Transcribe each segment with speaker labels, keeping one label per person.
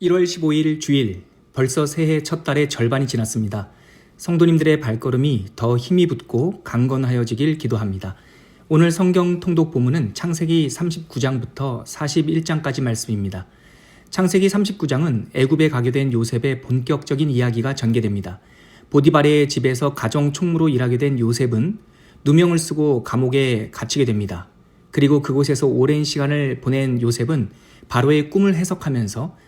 Speaker 1: 1월 15일 주일, 벌써 새해 첫 달의 절반이 지났습니다. 성도님들의 발걸음이 더 힘이 붙고 강건하여지길 기도합니다. 오늘 성경 통독 본문은 창세기 39장부터 41장까지 말씀입니다. 창세기 39장은 애굽에 가게 된 요셉의 본격적인 이야기가 전개됩니다. 보디바레의 집에서 가정 총무로 일하게 된 요셉은 누명을 쓰고 감옥에 갇히게 됩니다. 그리고 그곳에서 오랜 시간을 보낸 요셉은 바로의 꿈을 해석하면서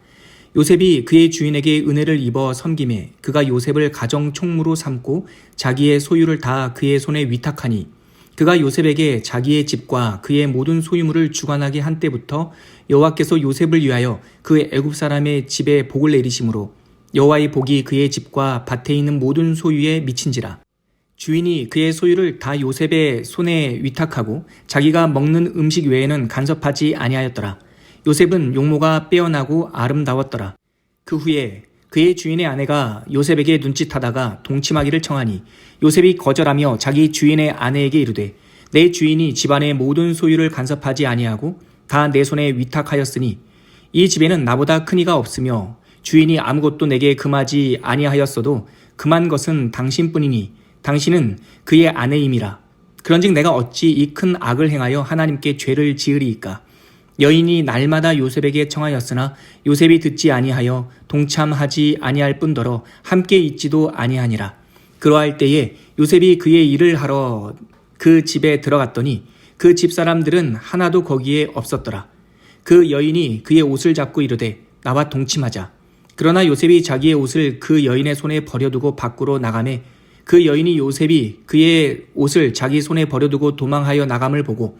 Speaker 1: 요셉이 그의 주인에게 은혜를 입어 섬김에 그가 요셉을 가정 총무로 삼고 자기의 소유를 다 그의 손에 위탁하니 그가 요셉에게 자기의 집과 그의 모든 소유물을 주관하게 한 때부터 여호와께서 요셉을 위하여 그 애굽 사람의 집에 복을 내리심으로 여호와의 복이 그의 집과 밭에 있는 모든 소유에 미친지라 주인이 그의 소유를 다 요셉의 손에 위탁하고 자기가 먹는 음식 외에는 간섭하지 아니하였더라. 요셉은 용모가 빼어나고 아름다웠더라. 그 후에 그의 주인의 아내가 요셉에게 눈짓하다가 동침하기를 청하니 요셉이 거절하며 자기 주인의 아내에게 이르되 내 주인이 집안의 모든 소유를 간섭하지 아니하고 다 내 손에 위탁하였으니 이 집에는 나보다 큰 이가 없으며 주인이 아무것도 내게 금하지 아니하였어도 금한 것은 당신뿐이니 당신은 그의 아내임이라 그런즉 내가 어찌 이 큰 악을 행하여 하나님께 죄를 지으리이까 여인이 날마다 요셉에게 청하였으나 요셉이 듣지 아니하여 동참하지 아니할 뿐더러 함께 있지도 아니하니라. 그러할 때에 요셉이 그의 일을 하러 그 집에 들어갔더니 그 집 사람들은 하나도 거기에 없었더라. 그 여인이 그의 옷을 잡고 이르되 나와 동침하자. 그러나 요셉이 자기의 옷을 그 여인의 손에 버려두고 밖으로 나가매 그 여인이 요셉이 그의 옷을 자기 손에 버려두고 도망하여 나감을 보고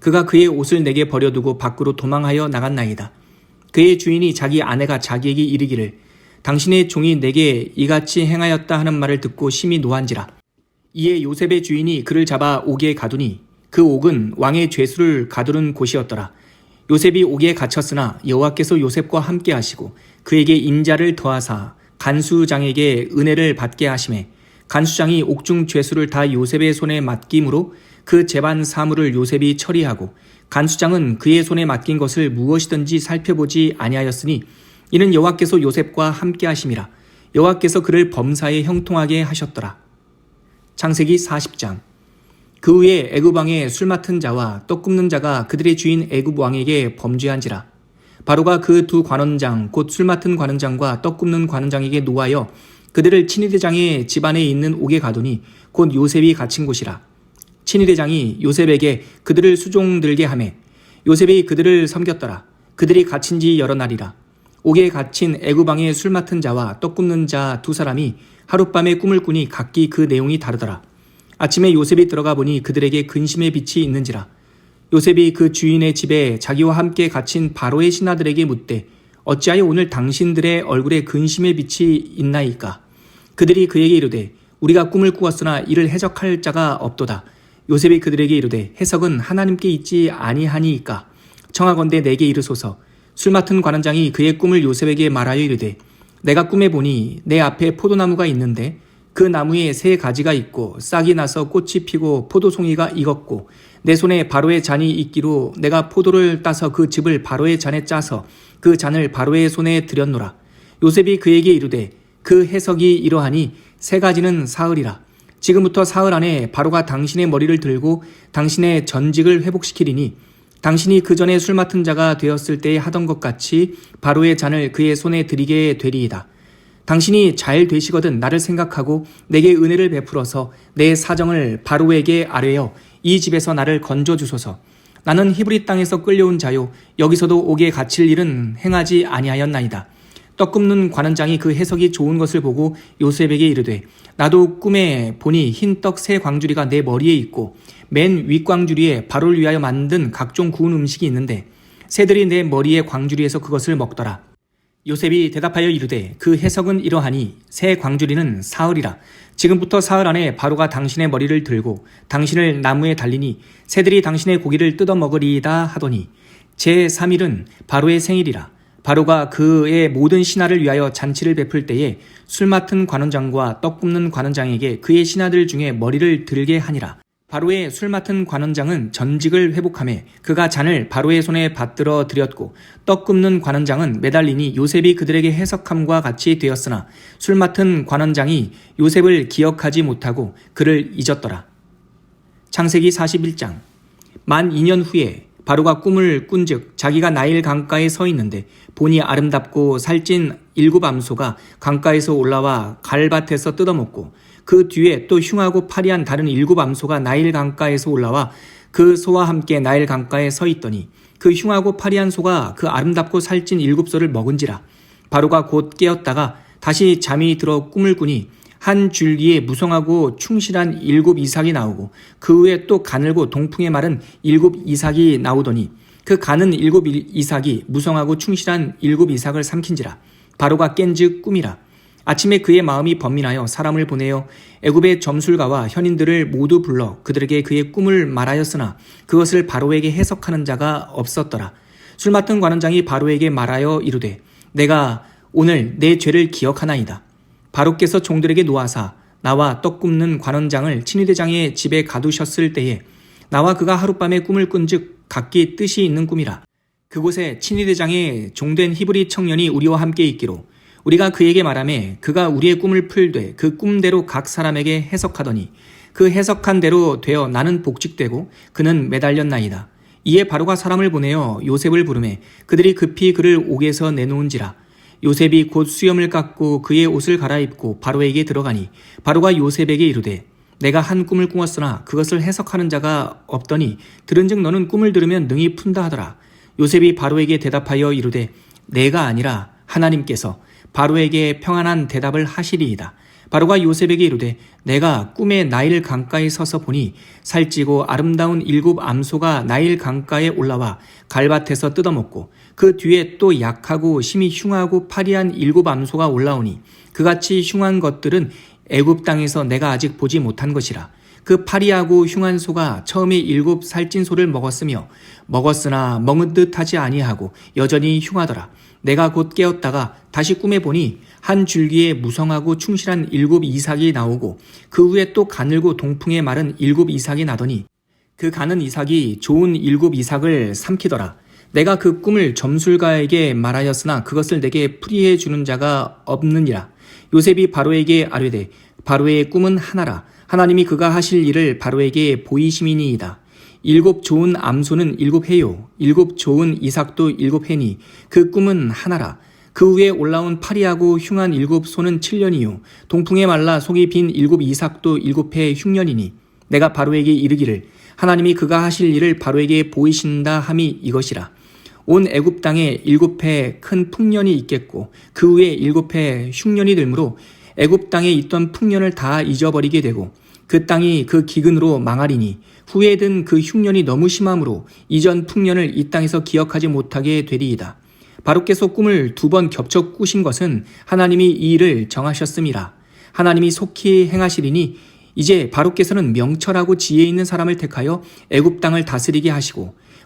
Speaker 1: 그가 그의 옷을 내게 버려두고 밖으로 도망하여 나갔나이다. 그의 주인이 자기 아내가 자기에게 이르기를 당신의 종이 내게 이같이 행하였다 하는 말을 듣고 심히 노한지라. 이에 요셉의 주인이 그를 잡아 옥에 가두니 그 옥은 왕의 죄수를 가두는 곳이었더라. 요셉이 옥에 갇혔으나 여호와께서 요셉과 함께 하시고 그에게 인자를 더하사 간수장에게 은혜를 받게 하심에 간수장이 옥중 죄수를 다 요셉의 손에 맡김으로 그 재반 사물을 요셉이 처리하고 간수장은 그의 손에 맡긴 것을 무엇이든지 살펴보지 아니하였으니 이는 여호와께서 요셉과 함께 하심이라. 여호와께서 그를 범사에 형통하게 하셨더라. 창세기 40장. 그 후에 애굽 왕의 술 맡은 자와 떡 굽는 자가 그들의 주인 애굽 왕에게 범죄한지라. 바로가 그 두 관원장 곧 술 맡은 관원장과 떡 굽는 관원장에게 노하여 그들을 친위대장의 집안에 있는 옥에 가두니 곧 요셉이 갇힌 곳이라 친위대장이 요셉에게 그들을 수종 들게 하매 요셉이 그들을 섬겼더라 그들이 갇힌 지 여러 날이라 옥에 갇힌 애굽 왕의 술 맡은 자와 떡 굽는 자 두 사람이 하룻밤에 꿈을 꾸니 각기 그 내용이 다르더라 아침에 요셉이 들어가 보니 그들에게 근심의 빛이 있는지라 요셉이 그 주인의 집에 자기와 함께 갇힌 바로의 신하들에게 묻되 어찌하여 오늘 당신들의 얼굴에 근심의 빛이 있나이까? 그들이 그에게 이르되 우리가 꿈을 꾸었으나 이를 해석할 자가 없도다. 요셉이 그들에게 이르되 해석은 하나님께 있지 아니하니이까? 청하건대 내게 이르소서. 술 맡은 관원장이 그의 꿈을 요셉에게 말하여 이르되 내가 꿈에 보니 내 앞에 포도나무가 있는데 그 나무에 세 가지가 있고 싹이 나서 꽃이 피고 포도송이가 익었고 내 손에 바로의 잔이 있기로 내가 포도를 따서 그 즙을 바로의 잔에 짜서 그 잔을 바로의 손에 들였노라. 요셉이 그에게 이르되 그 해석이 이러하니 세 가지는 사흘이라. 지금부터 사흘 안에 바로가 당신의 머리를 들고 당신의 전직을 회복시키리니 당신이 그 전에 술 맡은 자가 되었을 때 하던 것 같이 바로의 잔을 그의 손에 들이게 되리이다. 당신이 잘 되시거든 나를 생각하고 내게 은혜를 베풀어서 내 사정을 바로에게 아뢰어 이 집에서 나를 건져 주소서. 나는 히브리 땅에서 끌려온 자요 여기서도 옥에 갇힐 일은 행하지 아니하였나이다. 떡 굽는 관원장이 그 해석이 좋은 것을 보고 요셉에게 이르되 나도 꿈에 보니 흰 떡 세 광주리가 내 머리에 있고 맨 윗광주리에 바로를 위하여 만든 각종 구운 음식이 있는데 새들이 내 머리에 광주리에서 그것을 먹더라. 요셉이 대답하여 이르되 그 해석은 이러하니 새 광주리는 사흘이라 지금부터 사흘 안에 바로가 당신의 머리를 들고 당신을 나무에 달리니 새들이 당신의 고기를 뜯어 먹으리이다 하더니 제 3일은 바로의 생일이라 바로가 그의 모든 신하를 위하여 잔치를 베풀 때에 술 맡은 관원장과 떡 굽는 관원장에게 그의 신하들 중에 머리를 들게 하니라 바로의 술 맡은 관원장은 전직을 회복함에 그가 잔을 바로의 손에 받들어 드렸고 떡 굽는 관원장은 매달리니 요셉이 그들에게 해석함과 같이 되었으나 술 맡은 관원장이 요셉을 기억하지 못하고 그를 잊었더라. 창세기 41장 만 2년 후에 바로가 꿈을 꾼즉 자기가 나일 강가에 서 있는데 보니 아름답고 살찐 일곱 암소가 강가에서 올라와 갈밭에서 뜯어먹고 그 뒤에 또 흉하고 파리한 다른 일곱 암소가 나일 강가에서 올라와 그 소와 함께 나일 강가에 서 있더니 그 흉하고 파리한 소가 그 아름답고 살찐 일곱 소를 먹은지라 바로가 곧 깨었다가 다시 잠이 들어 꿈을 꾸니 한 줄기에 무성하고 충실한 일곱 이삭이 나오고 그 후에 또 가늘고 동풍에 마른 일곱 이삭이 나오더니 그 가는 일곱 이삭이 무성하고 충실한 일곱 이삭을 삼킨지라. 바로가 깬즉 꿈이라. 아침에 그의 마음이 번민하여 사람을 보내어 애굽의 점술가와 현인들을 모두 불러 그들에게 그의 꿈을 말하였으나 그것을 바로에게 해석하는 자가 없었더라. 술 맡은 관원장이 바로에게 말하여 이르되 내가 오늘 내 죄를 기억하나이다 바로께서 종들에게 놓아사 나와 떡 굽는 관원장을 친위대장의 집에 가두셨을 때에 나와 그가 하룻밤에 꿈을 꾼즉 각기 뜻이 있는 꿈이라. 그곳에 친위대장의 종된 히브리 청년이 우리와 함께 있기로 우리가 그에게 말하매 그가 우리의 꿈을 풀되 그 꿈대로 각 사람에게 해석하더니 그 해석한 대로 되어 나는 복직되고 그는 매달렸나이다. 이에 바로가 사람을 보내어 요셉을 부르매 그들이 급히 그를 옥에서 내놓은지라 요셉이 곧 수염을 깎고 그의 옷을 갈아입고 바로에게 들어가니 바로가 요셉에게 이르되 내가 한 꿈을 꾸었으나 그것을 해석하는 자가 없더니 들은즉 너는 꿈을 들으면 능히 푼다 하더라. 요셉이 바로에게 대답하여 이르되 내가 아니라 하나님께서 바로에게 평안한 대답을 하시리이다. 바로가 요셉에게 이르되 내가 꿈에 나일 강가에 서서 보니 살찌고 아름다운 일곱 암소가 나일 강가에 올라와 갈밭에서 뜯어먹고 그 뒤에 또 약하고 심히 흉하고 파리한 일곱 암소가 올라오니 그같이 흉한 것들은 애굽 땅에서 내가 아직 보지 못한 것이라 그 파리하고 흉한 소가 처음에 일곱 살찐 소를 먹었으며 먹었으나 먹은 듯 하지 아니하고 여전히 흉하더라 내가 곧 깨었다가 다시 꿈에 보니 한 줄기에 무성하고 충실한 일곱 이삭이 나오고 그 후에 또 가늘고 동풍에 마른 일곱 이삭이 나더니 그 가는 이삭이 좋은 일곱 이삭을 삼키더라. 내가 그 꿈을 점술가에게 말하였으나 그것을 내게 풀이해 주는 자가 없느니라. 요셉이 바로에게 아뢰되 바로의 꿈은 하나라. 하나님이 그가 하실 일을 바로에게 보이심이니이다. 일곱 좋은 암소는 일곱 해요. 일곱 좋은 이삭도 일곱 해니. 그 꿈은 하나라. 그 위에 올라온 파리하고 흉한 일곱 소는 칠년이요 동풍에 말라 속이 빈 일곱 이삭도 일곱 해 흉년이니. 내가 바로에게 이르기를 하나님이 그가 하실 일을 바로에게 보이신다 함이 이것이라. 온 애굽 땅에 일곱 해큰 풍년이 있겠고 그 후에 일곱 해 흉년이 들므로 애굽 땅에 있던 풍년을 다 잊어버리게 되고 그 땅이 그 기근으로 망하리니 후에 든 그 흉년이 너무 심함으로 이전 풍년을 이 땅에서 기억하지 못하게 되리이다. 바로께서 꿈을 두 번 겹쳐 꾸신 것은 하나님이 이 일을 정하셨음이라. 하나님이 속히 행하시리니 이제 바로께서는 명철하고 지혜 있는 사람을 택하여 애굽 땅을 다스리게 하시고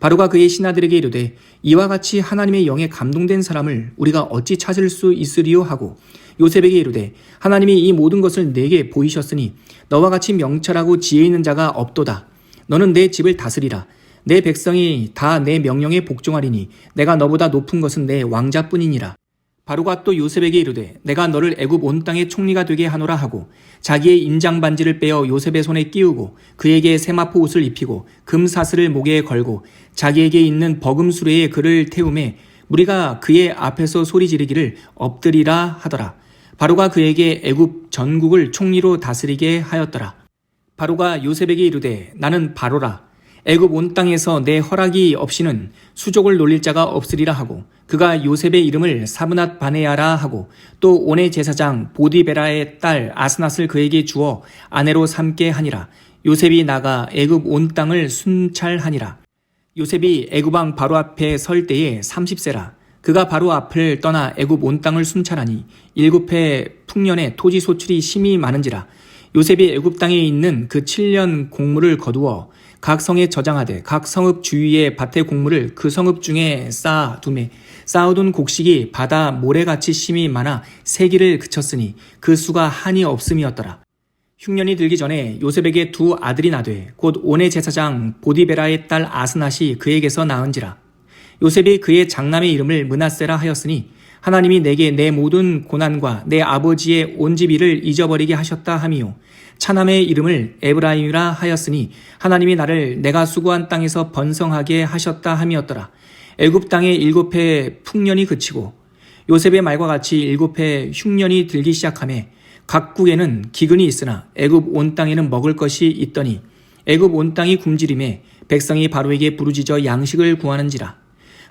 Speaker 1: 바로가 그의 신하들에게 이르되 이와 같이 하나님의 영에 감동된 사람을 우리가 어찌 찾을 수 있으리요? 하고 요셉에게 이르되 하나님이 이 모든 것을 내게 보이셨으니 너와 같이 명철하고 지혜 있는 자가 없도다. 너는 내 집을 다스리라. 내 백성이 다 내 명령에 복종하리니 내가 너보다 높은 것은 내 왕자뿐이니라 바로가 또 요셉에게 이르되 내가 너를 애굽 온 땅의 총리가 되게 하노라 하고 자기의 인장 반지를 빼어 요셉의 손에 끼우고 그에게 세마포 옷을 입히고 금 사슬을 목에 걸고 자기에게 있는 버금 수레에 그를 태우매 무리가 그의 앞에서 소리 지르기를 엎드리라 하더라. 바로가 그에게 애굽 전국을 총리로 다스리게 하였더라. 바로가 요셉에게 이르되 나는 바로라 애굽 온 땅에서 내 허락이 없이는 수족을 놀릴 자가 없으리라 하고 그가 요셉의 이름을 사브낫 바네야라 하고 또 온의 제사장 보디베라의 딸 아스낫을 그에게 주어 아내로 삼게 하니라. 요셉이 나가 애굽 온 땅을 순찰하니라. 요셉이 애굽 왕 바로 앞에 설 때에 30세라. 그가 바로 앞을 떠나 애굽 온 땅을 순찰하니 일곱 해 풍년에 토지 소출이 심히 많은지라. 요셉이 애굽 땅에 있는 그 7년 공물을 거두어 각 성에 저장하되 각 성읍 주위의 밭의 곡물을 그 성읍 중에 쌓아 두매 쌓아둔 곡식이 바다 모래같이 심이 많아 세기를 그쳤으니 그 수가 한이 없음이었더라. 흉년이 들기 전에 요셉에게 두 아들이 나되 곧 온의 제사장 보디베라의 딸 아스낫이 그에게서 낳은지라. 요셉이 그의 장남의 이름을 문하세라 하였으니 하나님이 내게 내 모든 고난과 내 아버지의 온 집일을 잊어버리게 하셨다 함이요. 차남의 이름을 에브라임이라 하였으니 하나님이 나를 내가 수고한 땅에서 번성하게 하셨다 함이었더라. 애굽 땅의 일곱 해 풍년이 그치고 요셉의 말과 같이 일곱 해 흉년이 들기 시작하매 각국에는 기근이 있으나 애굽 온 땅에는 먹을 것이 있더니 애굽 온 땅이 굶주림에 백성이 바로에게 부르짖어 양식을 구하는지라